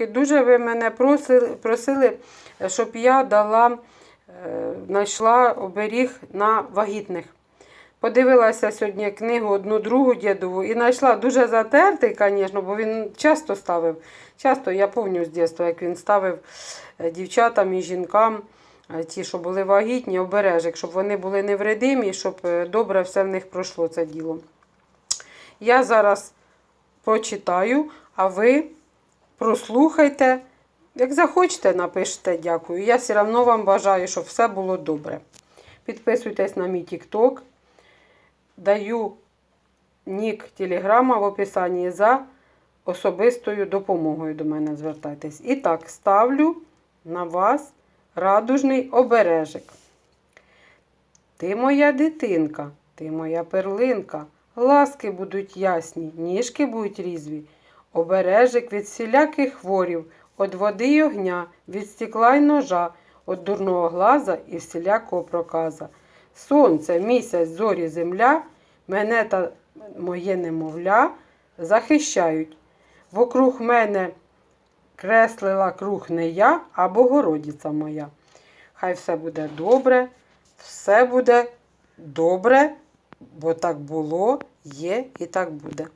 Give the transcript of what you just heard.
Дуже ви мене просили, просили щоб я дала, е, знайшла оберіг на вагітних. Подивилася сьогодні книгу одну другу дідову і знайшла дуже затертий, звісно, бо він часто ставив. Часто я пам'ятаю з дитинства, як він ставив е, дівчатам і жінкам, е, ті, що були вагітні, обережок, щоб вони були невредимі, щоб добре все в них пройшло це діло. Я зараз почитаю, а ви прослухайте. Як захочете, напишете дякую. Я все одно вам бажаю, щоб все було добре. Підписуйтесь на мій TikTok. Даю нік телеграма в описанні за особистою допомогою до мене звертайтесь. І так, ставлю на вас радужний обережик. Ти моя дитинка, ти моя перлинка, ласки будуть ясні, ніжки будуть різві, обережик від всіляких хворів, від води й огня, від стекла й ножа, від дурного глаза і всілякого проказа. Сонце, місяць, зорі, земля, мене та моє немовля захищають. Вокруг мене креслила круг не я, а Богородиця моя. Хай все буде добре, все буде добре, бо так було, є і так буде.